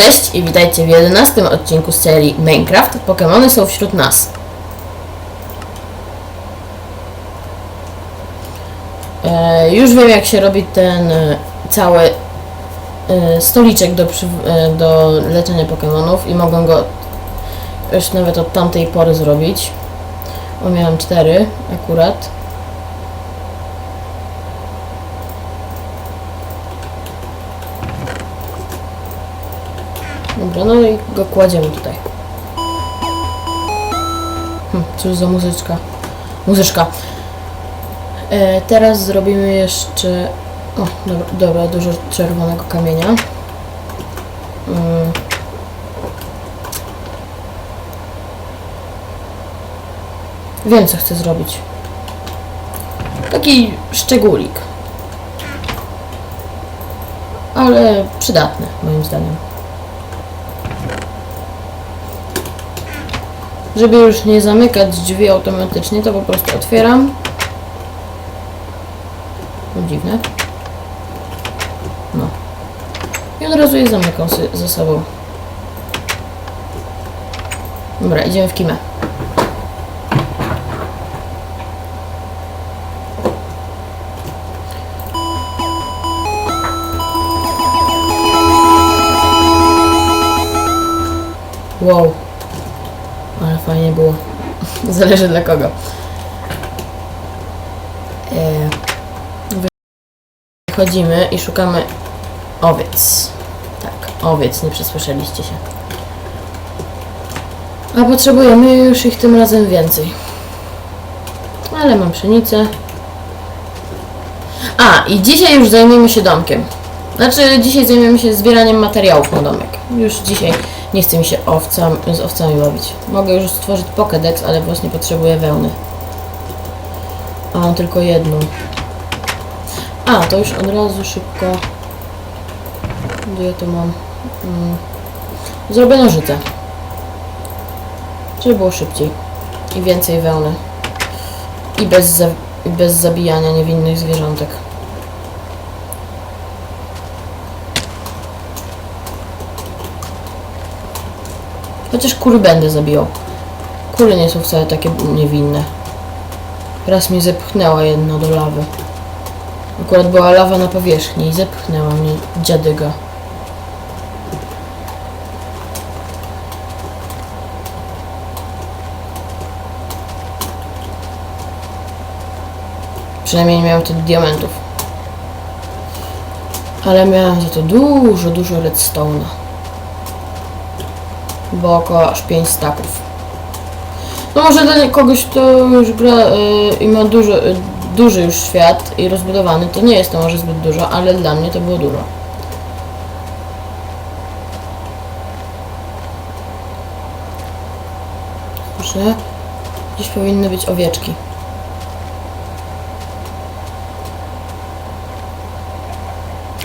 Cześć i witajcie w 11 odcinku serii Minecraft. Pokémony są wśród nas. E, już wiem jak się robi ten e, cały e, stoliczek do, e, do leczenia Pokémonów i mogłem go już nawet od tamtej pory zrobić. Bo miałem cztery akurat. Dobra, no i go kładziemy tutaj. Hm, cóż za muzyczka. Muzyczka. E, teraz zrobimy jeszcze... O, dobra, dobra dużo czerwonego kamienia. Mm. Wiem, co chcę zrobić. Taki szczególik. Ale przydatny, moim zdaniem. Żeby już nie zamykać drzwi automatycznie, to po prostu otwieram. No, dziwne. No. I od razu je zamykam ze sobą. Dobra, idziemy w kimę. Wow. Fajnie było. Zależy dla kogo. E, Wychodzimy i szukamy owiec. Tak, owiec, nie przesłyszeliście się. A potrzebujemy już ich tym razem więcej. Ale mam pszenicę. A, i dzisiaj już zajmiemy się domkiem. Znaczy, dzisiaj zajmiemy się zbieraniem materiałów na domek. Już dzisiaj nie chce mi się owcam, z owcami łowić. Mogę już stworzyć Pokédex, ale właśnie potrzebuję wełny. A mam tylko jedną. A, to już od razu szybko. Gdzie ja to mam? Mm. Zrobię nożyce. Żeby było szybciej. I więcej wełny. I bez, za, i bez zabijania niewinnych zwierzątek. Chociaż kury będę zabijał. Kury nie są wcale takie niewinne. Raz mi zepchnęła jedna do lawy. Akurat była lawa na powierzchni i zepchnęła mnie dziadyga. Przynajmniej nie miałem wtedy diamentów. Ale miałem za to dużo, dużo redstone'a. Bo około aż 5 staków. No może dla kogoś, kto już gra y, i ma dużo, y, duży już świat i rozbudowany, to nie jest to może zbyt dużo, ale dla mnie to było dużo. Proszę. Gdzieś powinny być owieczki.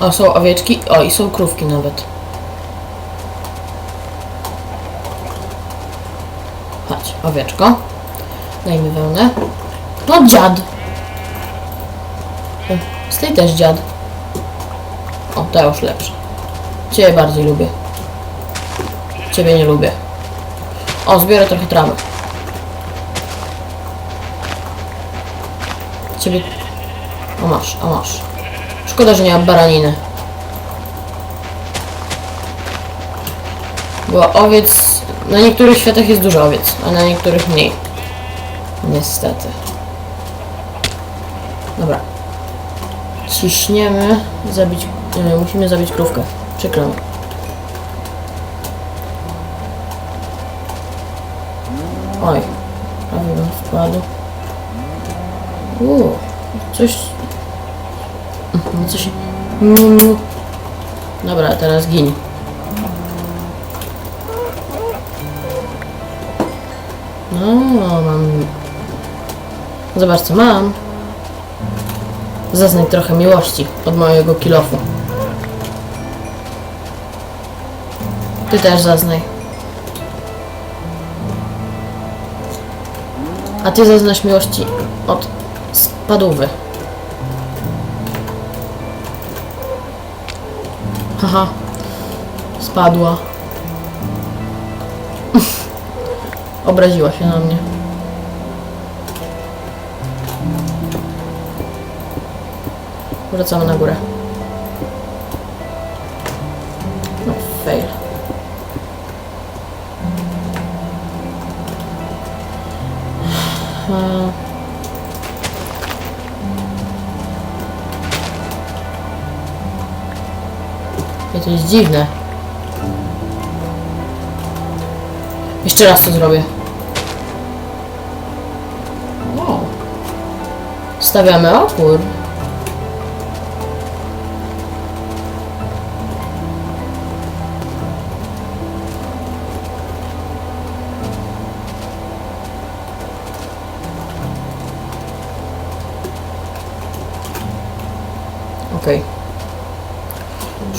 O, są owieczki. O, i są krówki nawet. Owieczko. Dajmy wełnę. No dziad. Z tej też dziad. O, ta już lepsza. Ciebie bardziej lubię. Ciebie nie lubię. O, zbiorę trochę trawy. Ciebie... O masz, o masz. Szkoda, że nie mam baraniny. Bo owiec... Na niektórych światach jest dużo owiec, a na niektórych mniej. Niestety. Dobra. Ciśniemy. Zabić... e, musimy zabić krówkę. Przykro mi. Oj. Prawie bym wpadł. Uuu. Coś... Mhm, Coś... Mm. Dobra, teraz gin. No, mam... Zobacz co mam. Zaznaj trochę miłości od mojego kilofu. Ty też zaznaj. A ty zaznasz miłości od spadówy. Haha. spadła. Obraziła się na mnie. Wracamy na górę. No, fail. To jest dziwne. Jeszcze raz to zrobię. Wow. Stawiamy opór. Okej.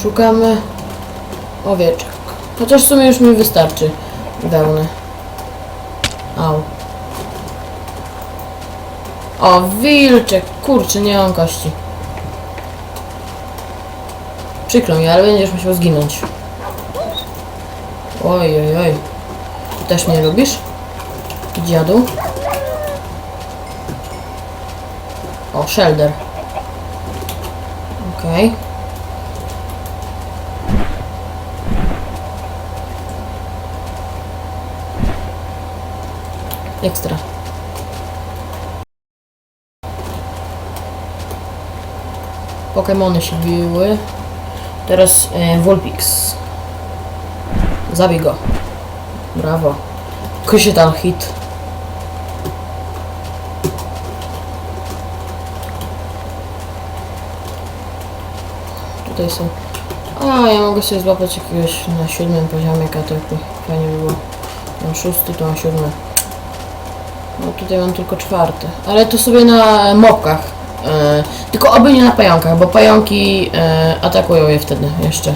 Szukamy owieczek. Chociaż w sumie już mi wystarczy wełny. Au. O, wilczek. Kurczę, nie mam kości. Przykro mi, ale będziesz musiał zginąć. Oj, oj, oj. Też mnie lubisz? Dziadu? O, shelter. Okej. Ekstra. Pokemony się biły. Teraz e, Vulpix. Zabij go. Brawo. Kushital hit. Tutaj są. A, ja mogę sobie złapać jakiegoś na siódmym poziomie kateku. Fajnie by było. Mam szósty, to mam siódmy. No tutaj mam tylko czwarty. Ale to sobie na mopkach. E, tylko oby nie na pająkach, bo pająki e, atakują je wtedy jeszcze.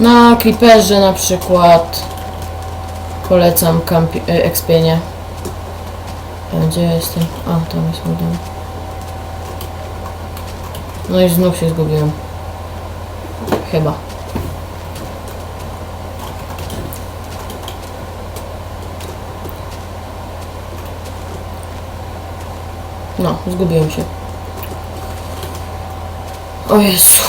Na creeperze na przykład polecam kampi- e, ekspienie. E, Gdzie jestem? A, tam jest mój dom. No i znów się zgubiłem. Chyba. No, zgubiłem się. O Jezu.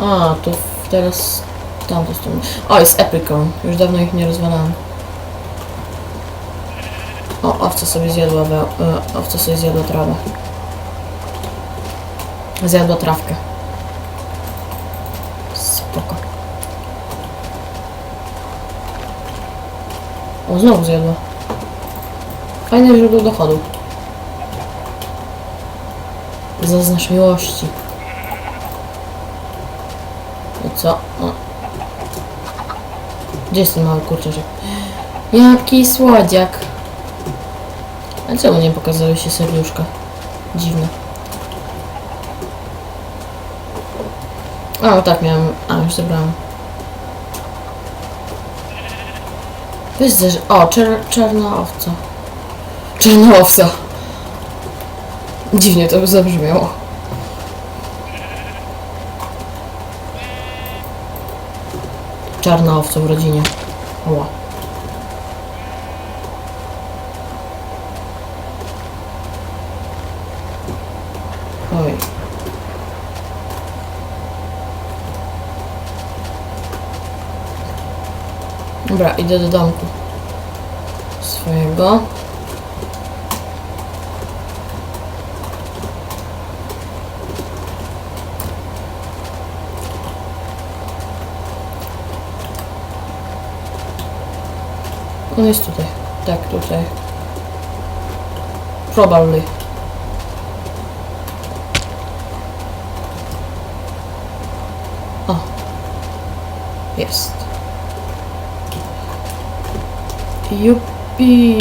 A, to teraz tamto stronę. O, jest Epricon. Już dawno ich nie rozwalałem. O, owca sobie zjadła, we, e, owca sobie zjadła trawę. Zjadła trawkę. Spoko. O, znowu zjadła. Fajne źródło dochodu. Zaznacz miłości. I co? O. Gdzie jest ten mały kurczaczek? Jaki słodziak. A czemu nie pokazały się serduszka? Dziwne. A, tak miałem. A, już zebrałam. Wyzderz... O, czer czarna owca. Czarna owca. Dziwnie to zabrzmiało. Czarna owca w rodzinie. Oła. Oj. Dobra, idę do domku. Swojego. On jest tutaj. Tak, tutaj. Probably. O. Jest. Jupi.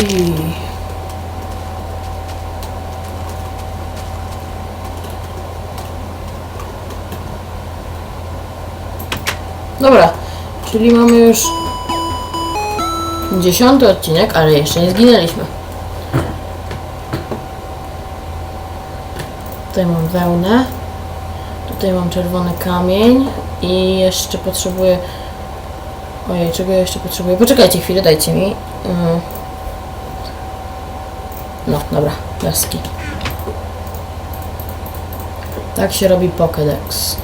Dobra, czyli mamy już dziesiąty odcinek, ale jeszcze nie zginęliśmy. Tutaj mam wełnę. Tutaj mam czerwony kamień i jeszcze potrzebuję... Ojej, czego jeszcze potrzebuję? Poczekajcie chwilę, dajcie mi. Yy. No, dobra, jaski. Tak się robi Pokédex.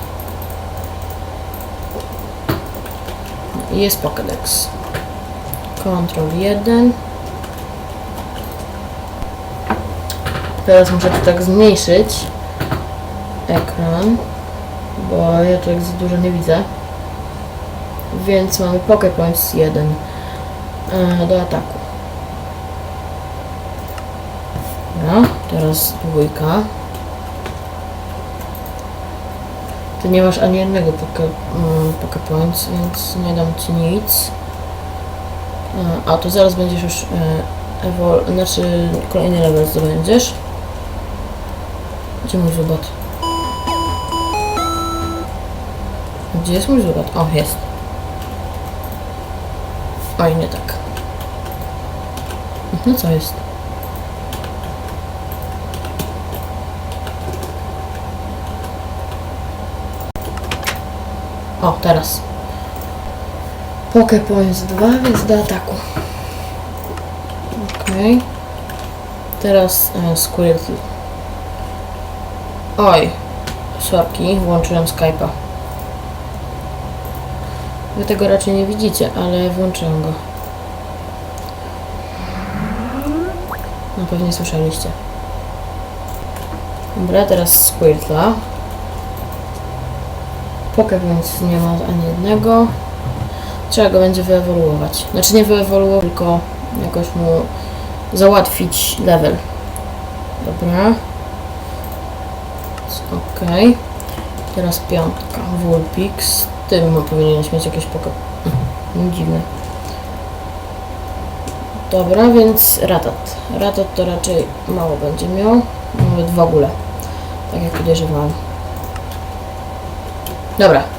Jest Pokédex. Ctrl 1. Teraz muszę to tak zmniejszyć ekran, bo ja tu jak za dużo nie widzę. Więc mamy Poké Points 1 e, do ataku. Dobra, teraz dwójka. Ty nie masz ani jednego Poké, mm, Points, więc nie dam ci nic. A, to zaraz będziesz już e, ewol... znaczy kolejny level zdobędziesz. Gdzie mój zubot? Gdzie jest mój zubot? O, jest. Oj, nie tak. No co jest? O, teraz. Poké Points 2, więc do ataku. Okej. Teraz e, Squirtle. Oj, sorki, włączyłem Skype'a. Wy tego raczej nie widzicie, ale włączyłem go. No pewnie słyszeliście. Dobra, teraz Squirtla. Poke więc nie ma ani jednego. Trzeba go będzie wyewoluować. Znaczy nie wyewoluować, tylko jakoś mu załatwić level. Dobra. Okej. Teraz piątka. Vulpix. Tym powinieneś mieć jakieś poko... Dziwne. Dobra, więc Ratat. Ratat to raczej mało będzie miał. Nawet w ogóle. Tak jak podejrzewałam. Dobra.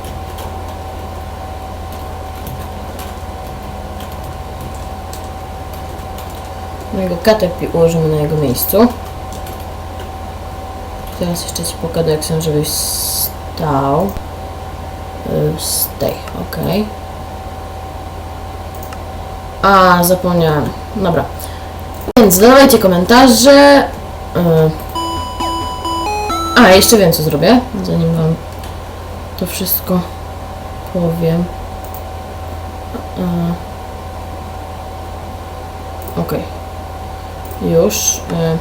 Mojego Caterpie ułożymy na jego miejscu. Teraz jeszcze ci pokażę, jak chcę, żebyś stał. Y, Stay, ok. A, zapomniałem. Dobra. Więc dawajcie komentarze. Y. A, jeszcze wiem, co zrobię, zanim wam to wszystko powiem. Y. Ok. Już. Y.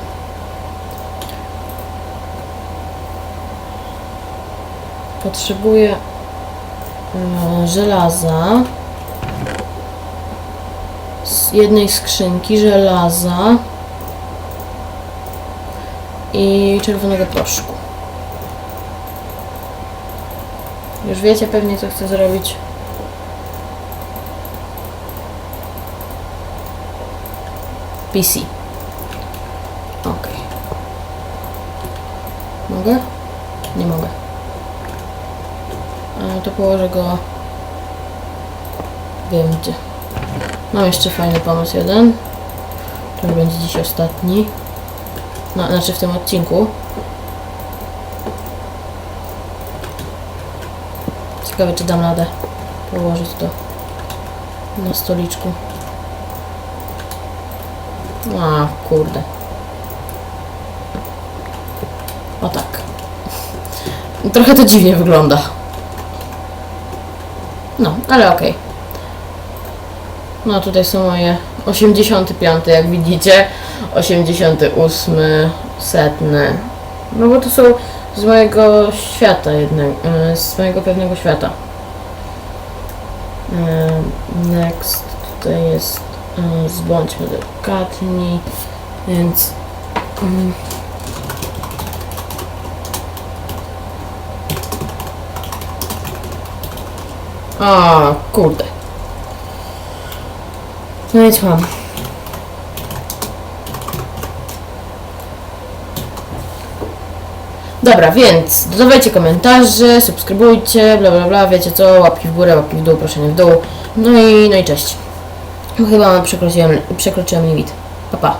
Potrzebuję e, żelaza. Z jednej skrzynki żelaza i czerwonego proszku. Już wiecie pewnie co chcę zrobić. PC. Ok. Mogę? Nie mogę. E, to położę go... Wiem gdzie. Mam jeszcze fajny pomysł jeden. To będzie dziś ostatni. No, znaczy w tym odcinku. Ciekawe czy dam radę położyć to na stoliczku. A, kurde. O tak. Trochę to dziwnie wygląda. No, ale okej. No tutaj są moje 85, jak widzicie. 88, setny. No bo to są z mojego świata jednego, z mojego pewnego świata. E, Next, tutaj jest e, zbądźmy delikatni, więc A, kurde. No więc mam. Dobra, więc dodawajcie komentarze, subskrybujcie, bla bla bla, wiecie co, łapki w górę, łapki w dół, proszę nie w dół. No i, no i cześć. Chyba przekroczyłem, przekroczyłem limit. Pa, pa.